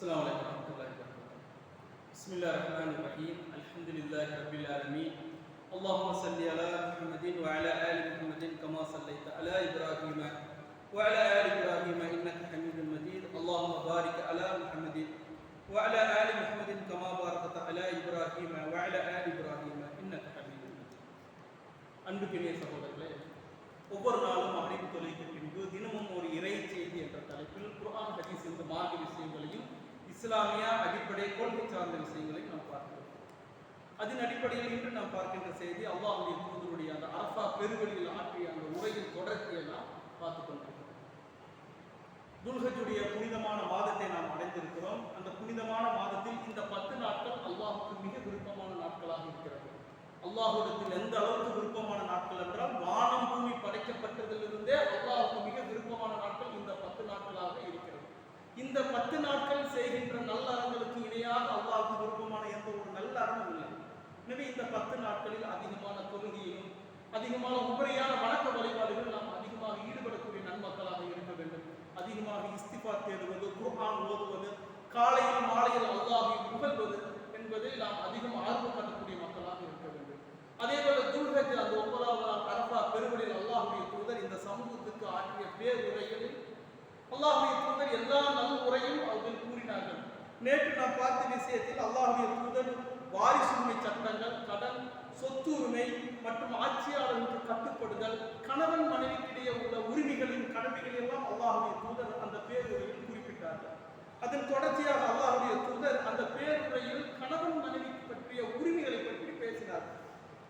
السلام عليكم ورحمة الله وبركاته بسم الله الرحمن الرحيم الحمد لله رب العالمين اللهم صل على محمد وعلى آل محمد كما صليت على إبراهيم وعلى آل إبراهيم إنك حميد مجيد اللهم بارك على محمد وعلى آل محمد كما باركت على إبراهيم وعلى آل إبراهيم إنك حميد مجيد அன்புக்கினிய சகோதரர்களே ஒவ்வொரு நாளும் அறிவு தொலைக்கு பின்பு தினமும் ஒரு இறை செய்தி என்ற தலைப்பில் குர்ஆன் ஹதீஸ் இந்த மார்க்க விஷயங்களையும் இஸ்லாமிய அடிப்படை கொள்கை சார்ந்த விஷயங்களை நாம் பார்க்கிறோம். அதன் அடிப்படையில் இன்று நாம் பார்க்கின்ற செய்தி அல்லாஹுடைய தூதருடைய அந்த அரசா பெருவெளியில் ஆற்றிய அந்த உரையின் தொடர்ச்சியை நாம் பார்த்துக் கொண்டிருக்கிறோம். துல்ஹஜுடைய புனிதமான மாதத்தை நாம் அடைந்திருக்கிறோம். அந்த புனிதமான மாதத்தில் இந்த பத்து நாட்கள் அல்லாஹுக்கு மிக விருப்பமான நாட்களாக இருக்கிறது. அல்லாஹுடத்தில் எந்த அளவுக்கு விருப்பம் நாட்கள் என்றால் வானம் பூமி படைக்கப்பட்டதிலிருந்தே அல்லாஹுக்கு மிக விருப்பமான நாட்கள் இந்த பத்து நாட்களாக இருக்கிறது இந்த பத்து நாட்கள் செய்கின்ற நல்ல அறங்களுக்கு இணையாக அல்லாவுக்கு விருப்பமான எந்த ஒரு நல்ல அறமும் இல்லை. எனவே இந்த பத்து நாட்களில் அதிகமான தொழுகையிலும் அதிகமான உபரியான வணக்க வழிபாடுகள் நாம் அதிகமாக ஈடுபடக்கூடிய நன்மக்களாக இருக்க வேண்டும். அதிகமாக இஸ்திஃபா தேடுவது குர்ஆன் ஓதுவது காலையில் மாலையில் அல்லாஹை புகழ்வது என்பதில் நாம் அதிகம் ஆர்வம் காட்டக்கூடிய மக்களாக இருக்க வேண்டும். அதே போல துல்கத்தில் அந்த ஒன்பதாவது அரபா அரஃபா அல்லாஹுடைய தூதர் இந்த சமூகத்துக்கு ஆற்றிய பேருரையில் அல்லாஹுடைய தூதர் எல்லா நல்ல உரையும் அவர்கள் கூறினார்கள். நேற்று நாம் பார்த்த விஷயத்தில் அல்லாஹுடைய தூதர் வாரிசுரிமை சட்டங்கள் கடன் சொத்துரிமை மற்றும் ஆட்சியாளருக்கு கட்டுப்படுதல் கணவன் மனைவிக்கிடையே உள்ள உரிமைகளின் கடமைகள் எல்லாம் அல்லாஹுடைய தூதர் அந்த பேருரையில் குறிப்பிட்டார்கள். அதன் தொடர்ச்சியாக அல்லாஹுடைய தூதர் அந்த பேருரையில் கணவன் மனைவி பற்றிய உரிமைகளை பற்றி பேசினார்.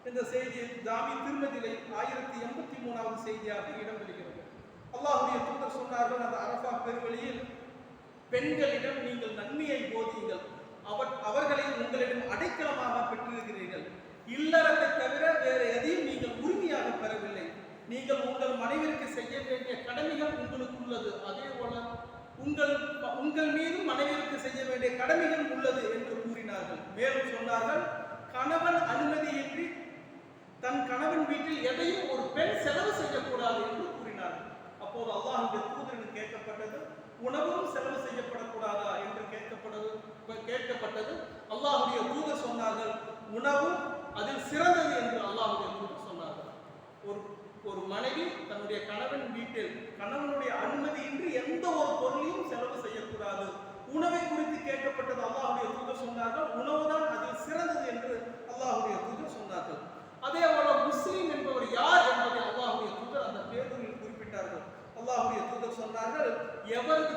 இந்த செய்தியில் ஜாமி திருமதிலை ஆயிரத்தி எண்பத்தி மூணாவது செய்தியாக இடம்பெறுகிறது அல்லாஹுடைய தூதர் சொன்னார்கள் அந்த அரபா பெருவழியில் பெண்களிடம் நீங்கள் நன்மையை போதியுங்கள். அவர் அவர்களை உங்களிடம் அடைக்கலமாக பெற்றிருக்கிறீர்கள். இல்லறத்தை தவிர வேறு எதையும் நீங்கள் உரிமையாக பெறவில்லை. நீங்கள் உங்கள் மனைவிற்கு செய்ய வேண்டிய கடமைகள் உங்களுக்கு உள்ளது. அதே போல உங்கள் உங்கள் மீதும் மனைவிற்கு செய்ய வேண்டிய கடமைகள் உள்ளது என்று கூறினார்கள். மேலும் சொன்னார்கள் கணவன் அனுமதியின்றி தன் கணவன் வீட்டில் எதையும் ஒரு பெண் செலவு செய்யக்கூடாது என்று அப்போது அல்லாஹுடைய தூதரின் கேட்கப்பட்டது. உணவும் செலவு செய்யப்படக்கூடாதா என்று கேட்கப்பட்டது. கேட்கப்பட்டது. அல்லாஹுடைய தூதர் சொன்னார்கள் உணவும் அதில் சிறந்தது என்று அல்லாஹுடைய தூதர் சொன்னார்கள். ஒரு ஒரு மனைவி தன்னுடைய கணவன் வீட்டில் கணவனுடைய அனுமதியின்றி எந்த ஒரு பொருளையும் செலவு செய்யக்கூடாது. உணவை குறித்து கேட்கப்பட்டது அல்லாஹ் தூதர் சொன்னார்கள் உணவுதான் அதில் சிறந்தது என்று அல்லாஹுடைய தூதர் சொன்னார்கள் அதே போல முஸ்லீம் என்பவர் யார் என்பதை அல்லாஹுடைய தூதர் அந்த பேருரில் குறிப்பிட்டார்கள் அல்லாஹுடைய தூதர் சொன்னார்கள் எவரது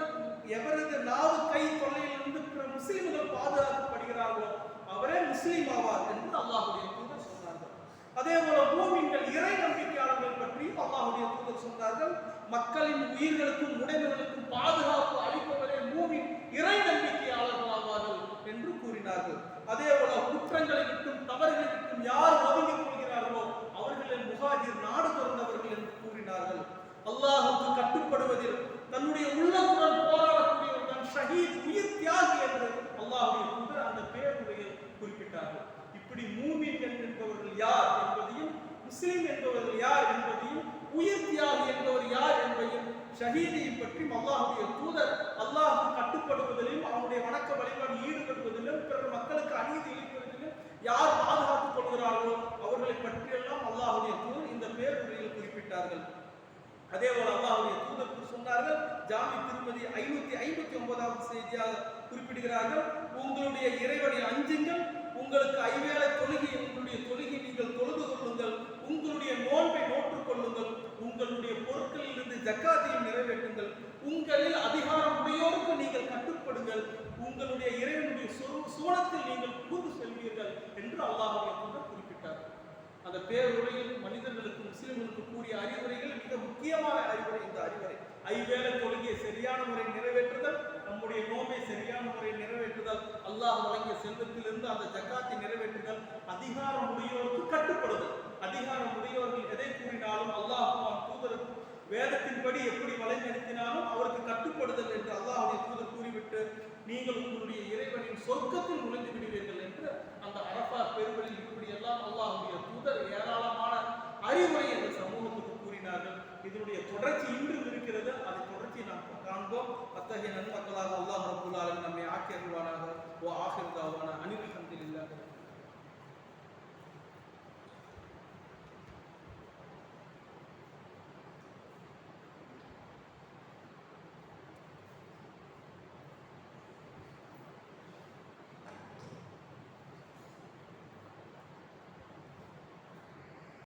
எவரது நாவு கை தொல்லையிலிருந்து பிற முஸ்லிம்கள் பாதுகாக்கப்படுகிறார்களோ அவரே முஸ்லீம் ஆவார் என்று அல்லாஹுடைய தூதர் சொன்னார்கள். அதே போல பூமிங்கள் இறை நம்பிக்கையாளர்கள் பற்றியும் அல்லாஹுடைய தூதர் சொன்னார்கள் மக்களின் உயிர்களுக்கும் உடைமைகளுக்கும் பாதுகாப்பு அளிப்பவரே பூமின் இறை நம்பிக்கையாளர்கள் ஆவார்கள் என்று கூறினார்கள். அதே போல குற்றங்களை விட்டும் தவறுகளை விட்டும் யார் ஒதுங்கிக் கொள்கிறார்களோ அவர்களின் முகாஜிர் நாடு திறந்தவர்கள் என்று கூறினார்கள். அல்லாஹுக்கு கட்டுப்படுவதில் தன்னுடைய உள்ளத்துடன் போராடக்கூடியவர் தான் ஷஹீத் உயிர் தியாகி என்று அல்லாஹுடைய தூதர் அந்த பேருரையில் குறிப்பிட்டார்கள். இப்படி மூமின் என்பவர்கள் யார் என்பதையும் முஸ்லிம் என்பவர்கள் யார் என்பதையும் உயிர் தியாகி என்பவர் யார் என்பதையும் ஷஹீதியை பற்றி அல்லாஹுடைய தூதர் அல்லாஹுக்கு கட்டுப்படுவதிலும் அவனுடைய வணக்க வழிபாடு ஈடுபடுவதிலும் பிறர் மக்களுக்கு அநீதி இழிப்பதிலும் யார் பாதுகாத்துக் கொள்கிறார்களோ அவர்களை பற்றியெல்லாம் அல்லாஹுடைய தூதர் இந்த பேருரையில் குறிப்பிட்டார்கள். அதே போல அல்லாஹுடைய தூதர் சொன்னார்கள் ஜாமி திருமதி ஐநூத்தி ஐம்பத்தி ஒன்பதாவது செய்தியாக குறிப்பிடுகிறார்கள் உங்களுடைய இறைவனை அஞ்சுங்கள் உங்களுக்கு ஐவேளை தொழுகை உங்களுடைய தொழுகை நீங்கள் தொழுது கொள்ளுங்கள் உங்களுடைய நோன்பை நோற்றுக் கொள்ளுங்கள் உங்களுடைய பொருட்களில் இருந்து ஜக்காத்தையும் நிறைவேற்றுங்கள் உங்களில் அதிகாரம் உடையோருக்கு நீங்கள் கட்டுப்படுங்கள் உங்களுடைய இறைவனுடைய சூழத்தில் நீங்கள் புகுந்து செல்வீர்கள் என்று அல்லாஹுடைய பேருரையும் மனிதர்களுக்கும் முஸ்லிம்களுக்கும் கூறிய அறிவுரைகள் மிக முக்கியமான அறிவுரை இந்த அறிவுரை. ஐவேளை தொழுகையை சரியான முறை நிறைவேற்றுதல் நம்முடைய நோமை சரியான முறை நிறைவேற்றுதல் அல்லாஹ் வழங்கிய செல்வத்திலிருந்து அந்த ஜக்காத்தை நிறைவேற்றுதல் அதிகாரம் உடையோருக்கு கட்டுப்படுதல். அதிகாரம் உடையோர்கள் எதை கூறினாலும் அல்லாஹ் தூதருக்கும் வேதத்தின்படி எப்படி வழிநடத்தினாலும் அவருக்கு கட்டுப்படுதல் என்று அல்லாஹுடைய தூதர் கூறிவிட்டு நீங்கள் உங்களுடைய இறைவனின் சொர்க்கத்தில் நுழைந்து விடுவீர்கள் என்று அந்த அரபா பெருவெளியில் இப்படி எல்லாம் அல்லாஹுடைய தூதர் ஏராளமான அறிவுரை இந்த சமூகத்துக்கு கூறினார்கள் இதனுடைய தொடர்ச்சி இன்றும் இருக்கிறது. அது தொடர்ச்சி நாம் காண்போம். அத்தகைய நன்மக்களாக அல்லாஹ் ரபுல் நம்மை ஆக்கி அருள்வானாக. ஓ ஆஹிர் தாவான. இல்லாத